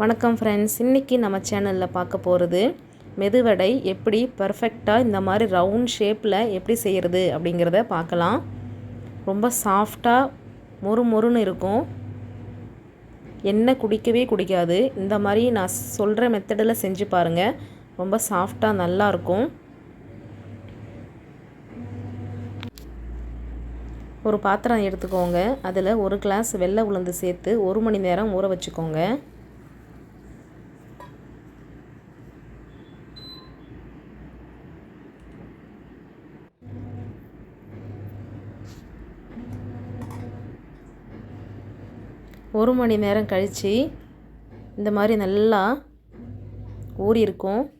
வணக்கம் ஃப்ரெண்ட்ஸ் இன்றைக்கி நம்ம சேனலில் பார்க்க போகிறது மெதுவடை எப்படி பர்ஃபெக்டாக இந்த மாதிரி ரவுண்ட் ஷேப்பில் எப்படி செய்கிறது அப்படிங்கிறத பார்க்கலாம். ரொம்ப சாஃப்டாக மொறு மொறுன்னு இருக்கும். எண்ணெய் குடிக்கவே குடிக்காது. இந்த மாதிரி நான் சொல்கிற மெத்தடில் செஞ்சு பாருங்கள் ரொம்ப சாஃப்டாக நல்லாயிருக்கும் ஒரு பாத்திரம் எடுத்துக்கோங்க. அதில் ஒரு கிளாஸ் வெள்ளை உளுந்து சேர்த்து ஒரு மணி நேரம் ஊற வச்சுக்கோங்க. ஒரு மணி நேரம் கழித்து இந்த மாதிரி நல்லா ஊறி இருக்கும்.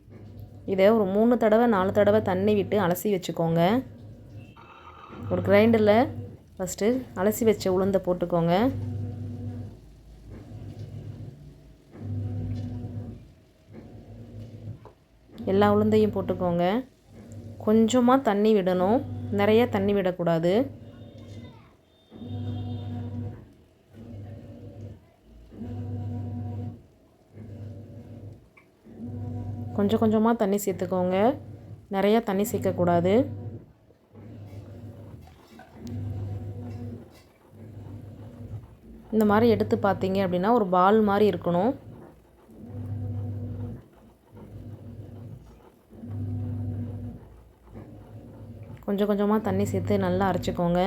இதை ஒரு மூணு தடவை நாலு தடவை தண்ணி விட்டு அலசி வச்சுக்கோங்க. ஒரு கிரைண்டரில் ஃபஸ்ட்டு அலசி வச்ச உளுந்தை போட்டுக்கோங்க. எல்லா உளுந்தையும் போட்டுக்கோங்க. கொஞ்சமாக தண்ணி விடணும். நிறைய தண்ணி விடக்கூடாது. கொஞ்சம் கொஞ்சமாக தண்ணி சேர்த்துக்கோங்க. நிறையா தண்ணி சேர்க்கக்கூடாது. இந்த மாதிரி எடுத்து பார்த்தீங்க அப்படின்னா ஒரு பால் மாதிரி இருக்கணும். கொஞ்சம் கொஞ்சமாக தண்ணி சேர்த்து நல்லா அரைச்சிக்கோங்க.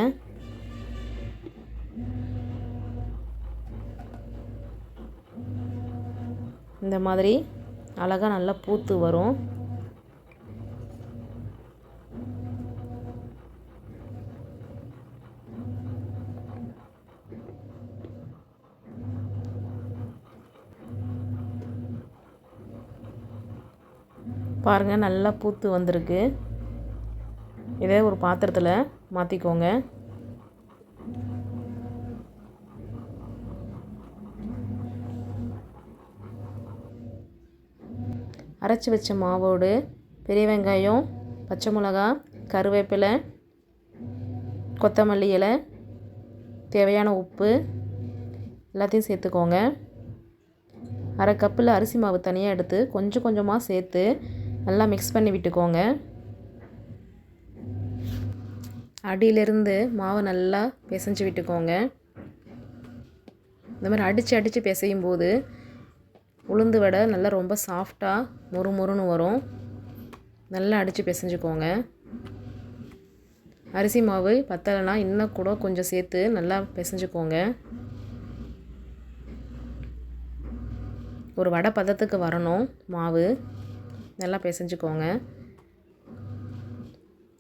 இந்த மாதிரி அழகாக நல்லா பூத்து வரும். பாருங்கள் நல்லா பூத்து வந்திருக்கு. இதே ஒரு பாத்திரத்தில் மாற்றிக்கோங்க அரைச்சி வச்ச மாவோடு பெரிய வெங்காயம் பச்சை மிளகா கருவேப்பிலை கொத்தமல்லி இலை தேவையான உப்பு எல்லாத்தையும் சேர்த்துக்கோங்க. அரை கப்பில் அரிசி மாவு தனியாக எடுத்து கொஞ்சம் கொஞ்சமாக சேர்த்து நல்லா மிக்ஸ் பண்ணி விட்டுக்கோங்க. அடியிலிருந்து மாவை நல்லா பிசைஞ்சு விட்டுக்கோங்க. இந்த மாதிரி அடித்து அடித்து பிசையும் போது உளுந்து வடை நல்லா ரொம்ப சாஃப்டாக மொறு மொறுன்னு வரும். நல்லா அடித்து பிசைஞ்சுக்கோங்க. அரிசி மாவு பத்தலைனா இன்னும் கூட கொஞ்சம் சேர்த்து நல்லா பிசைஞ்சுக்கோங்க. ஒரு வடை பதத்துக்கு வரணும் மாவு. நல்லா பிசைஞ்சுக்கோங்க.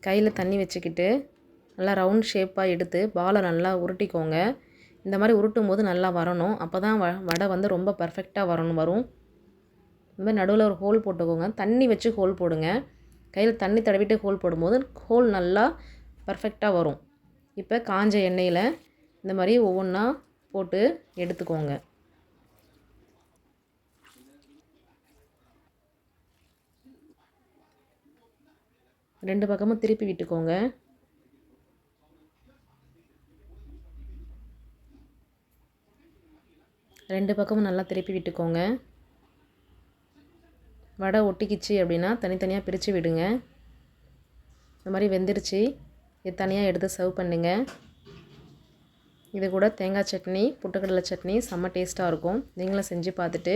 கையில் தண்ணி வச்சுக்கிட்டு நல்லா ரவுண்ட் ஷேப்பாக எடுத்து பாலை நல்லா உருட்டிக்கோங்க. இந்த மாதிரி உருட்டும் போது நல்லா வரணும். அப்போ தான் வ வடை வந்து ரொம்ப பர்ஃபெக்டாக வரணும் வரும். இந்த மாதிரி நடுவில் ஒரு ஹோல் போட்டுக்கோங்க. தண்ணி வச்சு ஹோல் போடுங்க. கையில் தண்ணி தடவிட்டு ஹோல் போடும்போது ஹோல் நல்லா பர்ஃபெக்டாக வரும். இப்போ காஞ்ச எண்ணெயில் இந்த மாதிரி ஒவ்வொன்றா போட்டு எடுத்துக்கோங்க. ரெண்டு பக்கமும் திருப்பி விட்டுக்கோங்க. ரெண்டு பக்கமும் நல்லா திருப்பி விட்டுக்கோங்க. வடை ஒட்டிக்கிச்சு அப்படின்னா தனித்தனியாக பிரித்து விடுங்க. இந்த மாதிரி வெந்துருச்சு. இது தனியாக எடுத்து சர்வ் பண்ணுங்க. இது கூட தேங்காய் சட்னி புட்டுக்கடலை சட்னி செம்ம டேஸ்ட்டாக இருக்கும். நீங்களும் செஞ்சு பார்த்துட்டு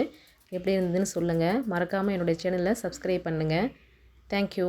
எப்படி இருந்ததுன்னு சொல்லுங்கள் மறக்காமல் என்னுடைய சேனலை சப்ஸ்கிரைப் பண்ணுங்கள் தேங்க்யூ